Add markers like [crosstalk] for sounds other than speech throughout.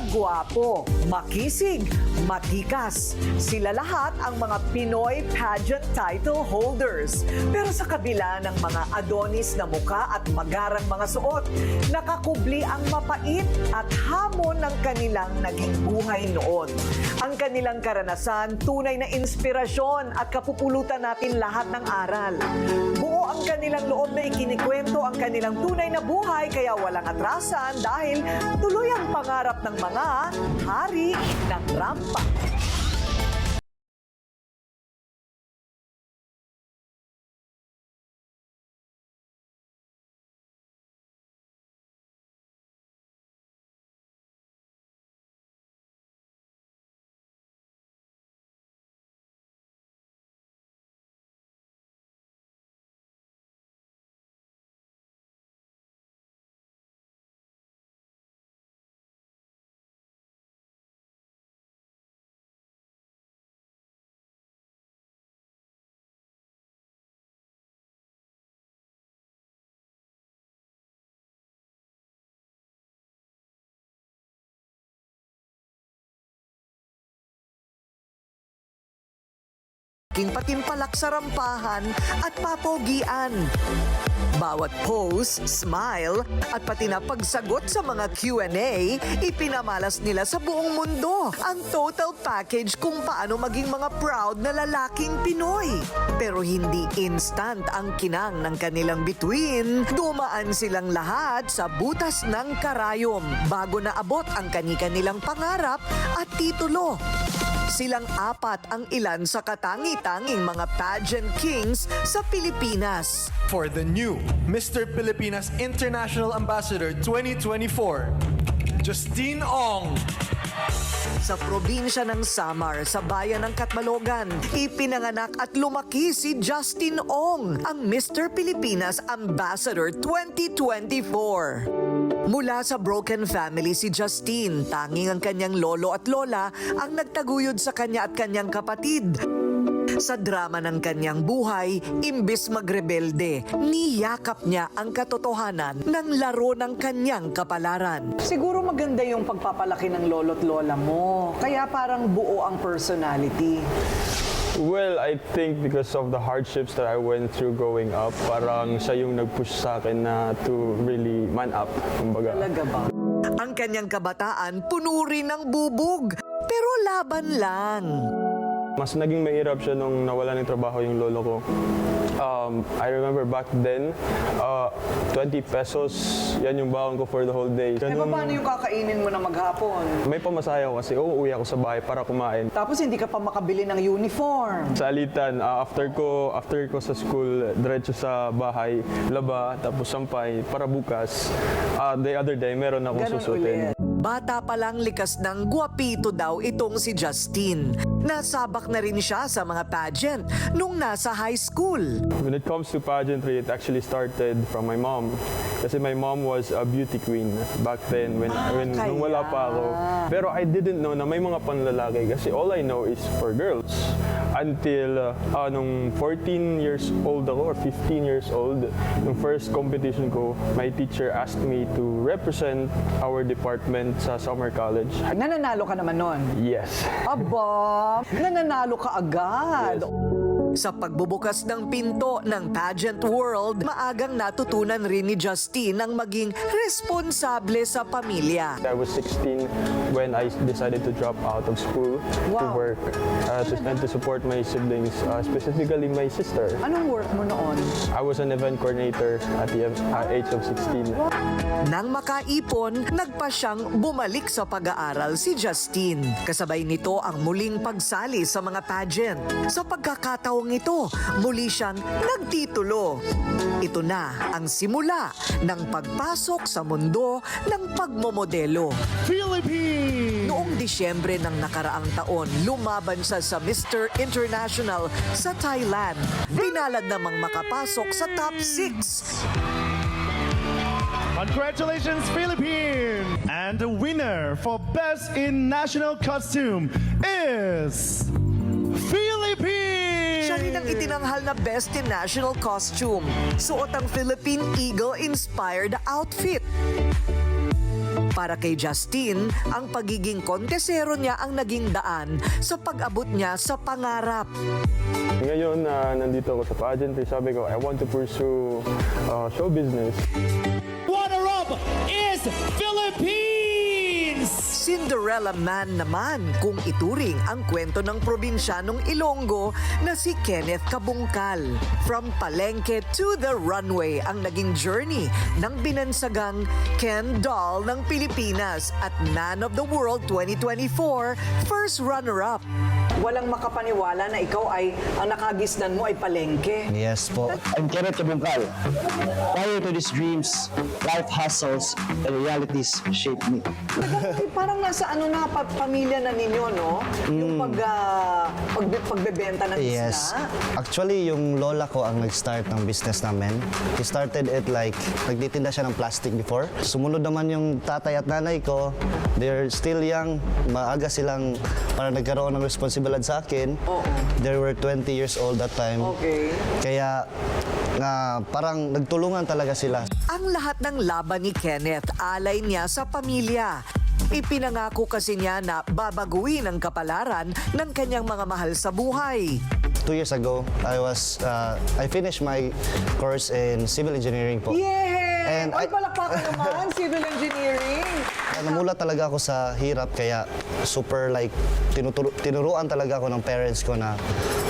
Magwapo, makisig, matikas. Sila lahat ang mga Pinoy pageant title holders. Pero sa kabila ng mga adonis na muka at magarang mga suot, nakakubli ang mapait at hamon ng kanilang naging buhay noon. Ang kanilang karanasan, tunay na inspirasyon at kapupulutan natin lahat ng aral. Buo ang kanilang loob na ikinikwento ang kanilang tunay na buhay kaya walang atrasan dahil tuloy ang pangarap ng mga hari ng rampa. King patimpalak sa rampahan at papogian. Bawat pose, smile, at pati na pagsagot sa mga Q&A, ipinamalas nila sa buong mundo ang total package kung paano maging mga proud na lalaking Pinoy. Pero hindi instant ang kinang ng kanilang bituin. Dumaan silang lahat sa butas ng karayom bago naabot ang kani-kanilang pangarap at titulo. Silang apat ang ilan sa katangi-tanging mga pageant kings sa Pilipinas. for the new Mr. Pilipinas International Ambassador 2024, Justine Ong. Sa probinsya ng Samar, sa bayan ng Katbalogan, ipinanganak at lumaki si Justin Ong, ang Mr. Pilipinas Ambassador 2024. Mula sa broken family si Justine, tanging ang kanyang lolo at lola ang nagtaguyod sa kanya at kanyang kapatid. Sa drama ng kanyang buhay, imbis magrebelde, niyakap niya ang katotohanan ng laro ng kanyang kapalaran. Siguro maganda yung pagpapalaki ng lolo't lola mo. Kaya parang buo ang personality. Well, I think because of the hardships that I went through growing up, parang siya yung nag-push sa akin na to really man up, kumbaga. Talaga ba? Ang kanyang kabataan puno rin ng bubog. Pero laban lang. Mas naging mahirap siya nung nawala ng trabaho yung lolo ko. Um, I remember back then, uh, 20 pesos, yan yung baon ko for the whole day. Eh, Ganun- paano yung kakainin mo na maghapon? may pamasahe ako kasi uuwi ako sa bahay para kumain. Tapos hindi ka pa makabili ng uniform. Sa alitan, ah, after ko after ko sa school, diretso sa bahay, laba, tapos sampay para bukas. ah, the other day, meron akong Ganon susutin. ulit. Bata pa lang likas ng guwapito daw itong si Justin. Nasabak na rin siya sa mga pageant nung nasa high school. When it comes to pageantry, it actually started from my mom. Kasi my mom was a beauty queen back then when, when kaya. nung wala pa ako. Pero I didn't know na may mga panlalaki kasi all I know is for girls. Until uh, ah, nung 14 years old ako or 15 years old, nung first competition ko, my teacher asked me to represent our department sa summer college. Nananalo ka naman nun. Yes. Aba, nananalo ka agad. Yes. Sa pagbubukas ng pinto ng pageant world, maagang natutunan rin ni Justine ang maging responsable sa pamilya. I was 16 when I decided to drop out of school to Wow. work uh, to, and to support my siblings, uh, specifically my sister. Anong work mo noon? I was an event coordinator at the uh, age of 16. Nang makaipon, nagpa siyang bumalik sa pag-aaral si Justine. Kasabay nito ang muling pagsali sa mga pageant. Sa pagkakataong ito, muli siyang nagtitulo. Ito na ang simula ng pagpasok sa mundo ng pagmomodelo. Philippines! Noong Disyembre ng nakaraang taon, lumaban siya sa Mr. International sa Thailand. Pinalad namang makapasok sa top 6. Congratulations, Philippines! And the winner for Best in National Costume is! Itinanghal na Best in National Costume. Suot ang Philippine Eagle-inspired outfit. Para kay Justin, ang pagiging kontesero niya ang naging daan sa pag-abot niya sa pangarap. Ngayon na nandito ako sa pageantry, sabi ko, I want to pursue uh, show business. Runner-up is Philippines! Cinderella Man naman kung ituring ang kwento ng probinsyanong Ilonggo na si Kenneth Kabungkal. From palengke to the runway ang naging journey ng binansagang Ken Doll ng Pilipinas at Man of the World 2024 first runner-up. Walang makapaniwala na ikaw ay ang nakagisnan mo ay palengke. Yes po. I'm Kenneth Kabungkal. Prior to these dreams, life hustles and realities shaped me. Ay, parang nasa ano na pa- pamilya na ninyo, no? Yung pag, ah, pagbe- pagbebenta ng Yes. isda. Actually, yung lola ko ang nag-start ng business namin. He started it like, nagtitinda siya ng plastic before. Sumunod naman yung tatay at nanay ko. They're still young. Maaga silang para nagkaroon ng responsibilidad sa akin. Oo. They were 20 years old that time. Okay. Kaya, nga parang nagtulungan talaga sila. Ang lahat ng laban ni Kenneth alay niya sa pamilya. Ipinangako kasi niya na babaguhin ang kapalaran ng kanyang mga mahal sa buhay. Two years ago, I was, uh, I finished my course in civil engineering po. Yeah! And Ay, I- palakpakan naman, [laughs] civil engineering. Namula talaga ako sa hirap kaya super like tinuturo, tinuruan talaga ako ng parents ko na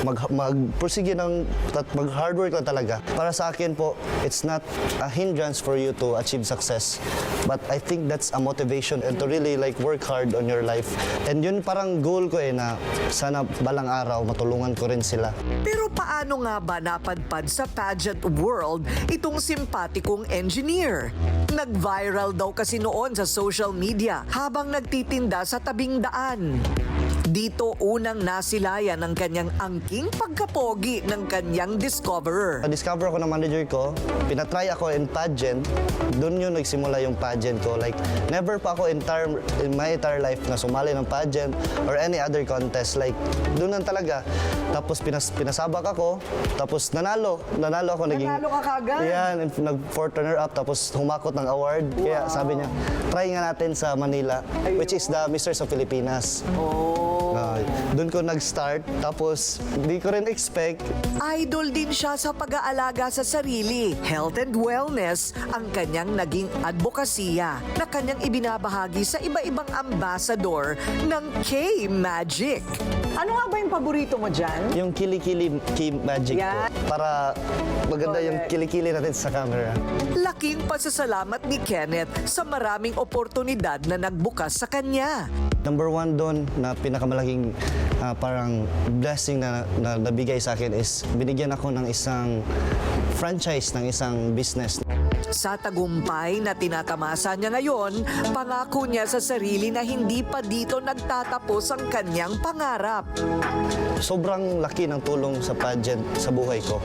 mag magpursige ng at mag hard work lang talaga. Para sa akin po, it's not a hindrance for you to achieve success. But I think that's a motivation and to really like work hard on your life. And yun parang goal ko eh na sana balang araw matulungan ko rin sila. Pero paano nga ba napadpad sa pageant world itong simpatikong engineer? Nag-viral daw kasi noon sa social media habang nagtitinda sa tabing daan. Dito unang nasilayan ng kanyang angking pagkapogi ng kanyang discoverer. Na-discover ako ng manager ko, pinatry ako in pageant, doon yun nagsimula yung pageant ko. Like, never pa ako entire, in my entire life na sumali ng pageant or any other contest. Like, doon lang talaga. Tapos pinas, pinasabak ako, tapos nanalo. Nanalo ako. Naging, Nanalo ka kaagad? Yan, and nag-fourth runner-up, tapos humakot ng award. Kaya sabi niya, try nga natin sa Manila, which is the Misters of Filipinas. Oh. Doon ko nag-start, tapos di ko rin expect Idol din siya sa pag-aalaga sa sarili, health and wellness, ang kanyang naging advokasya na kanyang ibinabahagi sa iba-ibang ambassador ng K-Magic. Ano nga ba yung paborito mo dyan? Yung kilikili key magic Yan. po. Para maganda yung Correct. kilikili natin sa camera. Laking pasasalamat ni Kenneth sa maraming oportunidad na nagbukas sa kanya. Number one doon na pinakamalaking ah, parang blessing na, na nabigay sa akin is binigyan ako ng isang franchise ng isang business. Sa tagumpay na tinatamasa niya ngayon, pangako niya sa sarili na hindi pa dito nagtatapos ang kanyang pangarap. Sobrang laki ng tulong sa pageant sa buhay ko.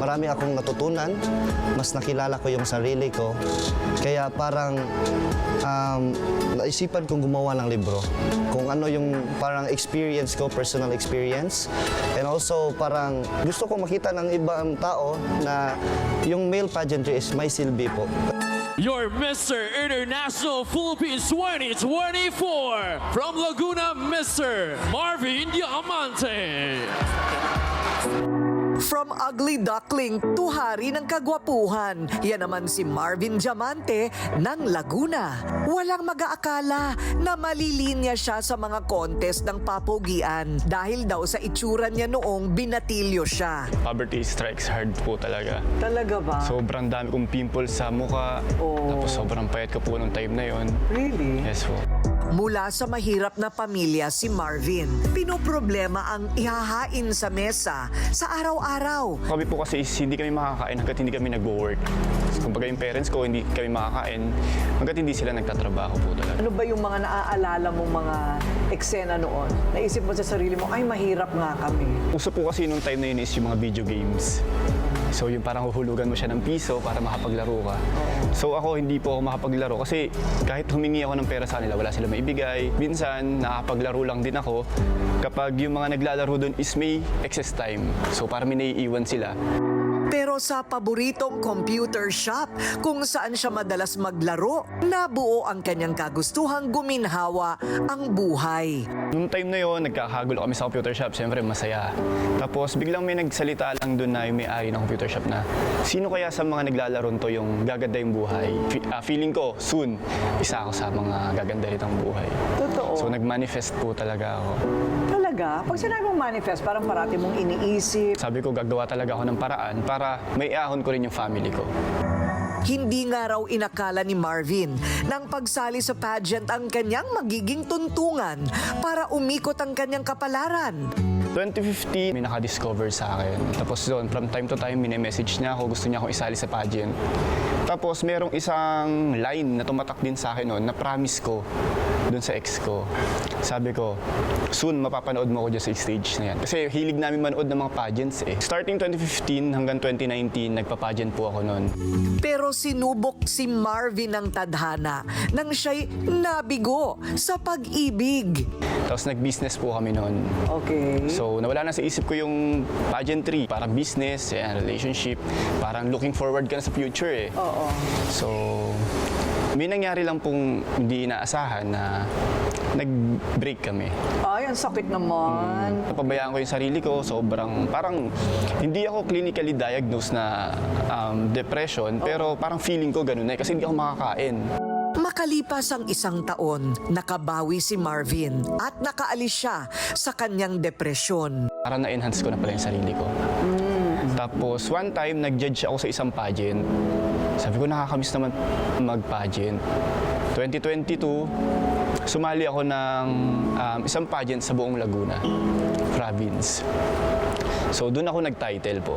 Marami akong natutunan, mas nakilala ko yung sarili ko. Kaya parang um, naisipan kong gumawa ng libro. Kung ano yung parang experience ko, personal experience. And also parang gusto ko makita ng ibang tao na yung male pageantry is may silbi Your Mr. International Philippines 2024 from Laguna, Mr. Marvin Diamante. From ugly duckling to hari ng kagwapuhan, yan naman si Marvin Diamante ng Laguna. Walang mag-aakala na malilinya siya sa mga contest ng papogian dahil daw sa itsura niya noong binatilyo siya. Poverty strikes hard po talaga. Talaga ba? Sobrang dami kong pimples sa mukha. Oh. Tapos sobrang payat ko po nung time na yon. really? Yes po. Mula sa mahirap na pamilya si Marvin, pinoproblema ang ihahain sa mesa sa araw-araw. Kami po kasi is hindi kami makakain hanggat hindi kami nag-work. Kumbaga yung parents ko, hindi kami makakain hanggat hindi sila nagtatrabaho po talaga. Ano ba yung mga naaalala mong mga eksena noon? Naisip mo sa sarili mo, ay mahirap nga kami. Uso po kasi nung time na yun is yung mga video games. So yung parang huhulugan mo siya ng piso para makapaglaro ka. So ako hindi po ako makapaglaro kasi kahit humingi ako ng pera sa kanila, wala sila maibigay. Minsan nakapaglaro lang din ako kapag yung mga naglalaro doon is may excess time. So para may naiiwan sila. Pero sa paboritong computer shop kung saan siya madalas maglaro, nabuo ang kanyang kagustuhang guminhawa ang buhay. Nung time na yon, nagkakagulo kami sa computer shop. Siyempre, masaya. Tapos, biglang may nagsalita lang doon na yung may-ari ng computer shop na, sino kaya sa mga naglalaro to yung gaganda yung buhay? Fe- ah, feeling ko, soon, isa ako sa mga gaganda rin ng buhay. Totoo. So, nag-manifest po talaga ako. Talaga? Pag sinabi mong manifest, parang parati mong iniisip. Sabi ko, gagawa talaga ako ng paraan para may ahon ko rin yung family ko. Hindi nga raw inakala ni Marvin nang pagsali sa pageant ang kanyang magiging tuntungan para umikot ang kanyang kapalaran. 2015, may nakadiscover sa akin. Tapos doon, from time to time, message niya ako, gusto niya akong isali sa pageant. Tapos merong isang line na tumatak din sa akin noon na promise ko doon sa ex ko. Sabi ko, soon mapapanood mo ako dyan sa stage na yan. Kasi hilig namin manood ng mga pageants eh. Starting 2015 hanggang 2019, nagpa-pageant po ako noon. Pero sinubok si Marvin ng tadhana nang siya'y nabigo sa pag-ibig. Tapos nag-business po kami noon. Okay. So, nawala na sa isip ko yung pageantry. Parang business, yan, relationship. Parang looking forward ka na sa future eh. Oo. So, may nangyari lang pong hindi inaasahan na nag-break kami. Ay, ang sakit naman. Napabayaan ko yung sarili ko, sobrang, parang hindi ako clinically diagnosed na um, depression, pero parang feeling ko ganun eh, kasi hindi ako makakain. Makalipas ang isang taon, nakabawi si Marvin at nakaalis siya sa kanyang depresyon. Parang na-enhance ko na pala yung sarili ko. Tapos one time, nag-judge ako sa isang pageant. Sabi ko, nakakamiss naman mag-pageant. 2022, sumali ako ng um, isang pageant sa buong Laguna, province. So doon ako nag-title po.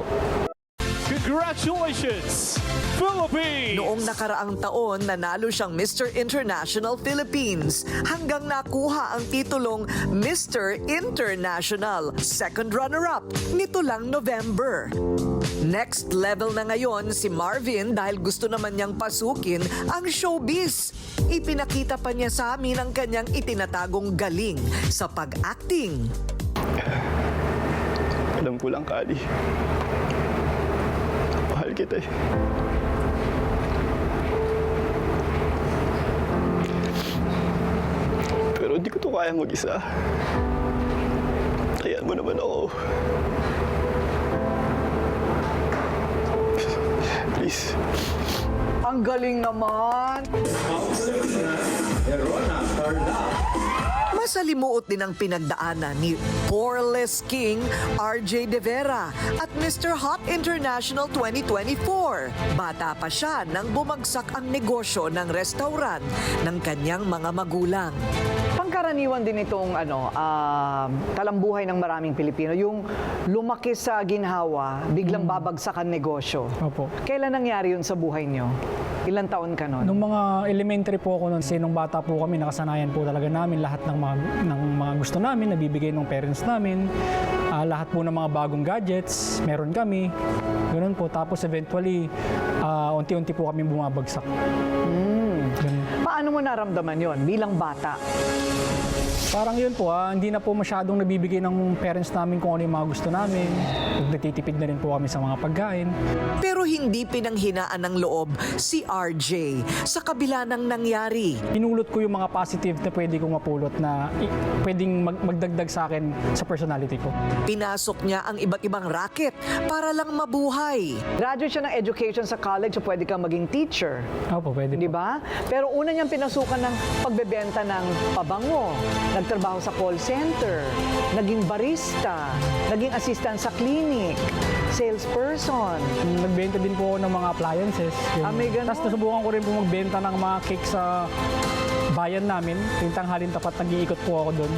Congratulations, Philippines! Noong nakaraang taon, nanalo siyang Mr. International Philippines hanggang nakuha ang titulong Mr. International, second runner-up, nito lang November. Next level na ngayon si Marvin dahil gusto naman niyang pasukin ang showbiz. Ipinakita pa niya sa amin ang kanyang itinatagong galing sa pag-acting. Alam ko lang, Kali. Kita eh. Pero hindi ko to kaya mag-isa. Kaya mo naman ako. Please. Ang galing naman. Masalimuot din ang pinagdaanan ni Poreless King RJ De Vera at Mr. Hot International 2024. Bata pa siya nang bumagsak ang negosyo ng restaurant ng kanyang mga magulang. Pangkaraniwan din itong ano, ah, talambuhay ng maraming Pilipino, yung lumaki sa ginhawa, biglang babagsak ang negosyo. Opo. Kailan nangyari yun sa buhay nyo? Ilan taon ka nun? Nung mga elementary po ako noon, kasi nung bata po kami, nakasanayan po talaga namin lahat ng mga, ng mga gusto namin, nabibigay ng parents namin. Ah, lahat po ng mga bagong gadgets, meron kami. Ganun po. Tapos eventually, ah, unti-unti po kami bumabagsak. Ganun. Paano mo naramdaman yon bilang bata? Parang yun po, ah, hindi na po masyadong nabibigay ng parents namin kung ano yung mga gusto namin. Nagtitipid na rin po kami sa mga pagkain. Pero hindi pinanghinaan ng loob si RJ sa kabila ng nangyari. Pinulot ko yung mga positive na pwede kong mapulot na i- pwedeng mag- magdagdag sa akin sa personality ko. Pinasok niya ang iba't ibang racket para lang mabuhay. Graduate siya ng education sa college, so pwede kang maging teacher. Opo, pwede Di po. ba? Pero una niyang pinasukan ng pagbebenta ng pabango. Nagtrabaho sa call center, naging barista, naging assistant sa clinic, salesperson. Nagbenta din po ako ng mga appliances. Yun. Ah, may ganun? Tapos nasubukan ko rin po magbenta ng mga cake sa bayan namin. Yung tanghalin tapat, nag-iikot po ako doon.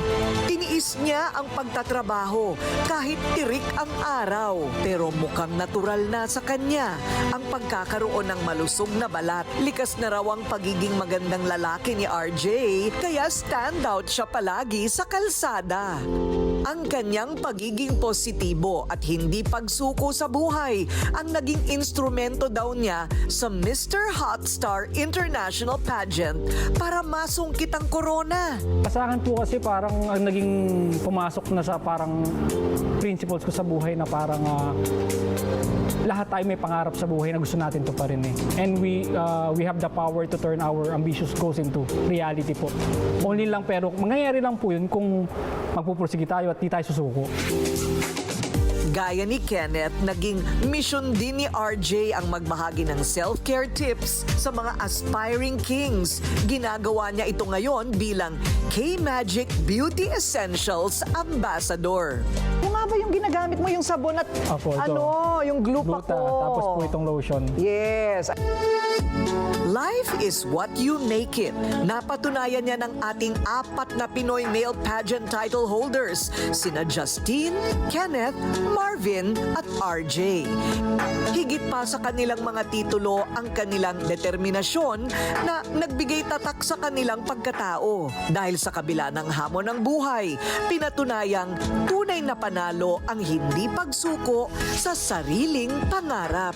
Tiniis niya ang pagtatrabaho kahit tirik ang araw. Pero mukhang natural na sa kanya ang pagkakaroon ng malusog na balat. Likas na raw ang pagiging magandang lalaki ni RJ kaya standout siya palagi sa kalsada. Ang kanyang pagiging positibo at hindi pagsuko sa buhay ang naging instrumento daw niya sa Mr. Hotstar International Pageant para masungkit ang corona. Sa akin po kasi parang ang naging pumasok na sa parang principles ko sa buhay na parang ah, lahat tayo may pangarap sa buhay na gusto natin to pa rin eh. And we uh, we have the power to turn our ambitious goals into reality po. Only lang pero mangyayari lang po yun kung magpupursige tayo at di tayo susuko. Gaya ni Kenneth, naging mission din ni RJ ang magbahagi ng self-care tips sa mga aspiring kings. Ginagawa niya ito ngayon bilang K-Magic Beauty Essentials Ambassador. Yung ginagamit mo, yung sabon at Opo, ito. ano, yung glupa Gluta, ko. tapos po itong lotion. Yes. Life is what you make it. Napatunayan niya ng ating apat na Pinoy male pageant title holders, sina Justine, Kenneth, Marvin at RJ. Higit pa sa kanilang mga titulo ang kanilang determinasyon na nagbigay tatak sa kanilang pagkatao. Dahil sa kabila ng hamon ng buhay, pinatunayang tunay na panalo ang hindi pagsuko sa sariling pangarap.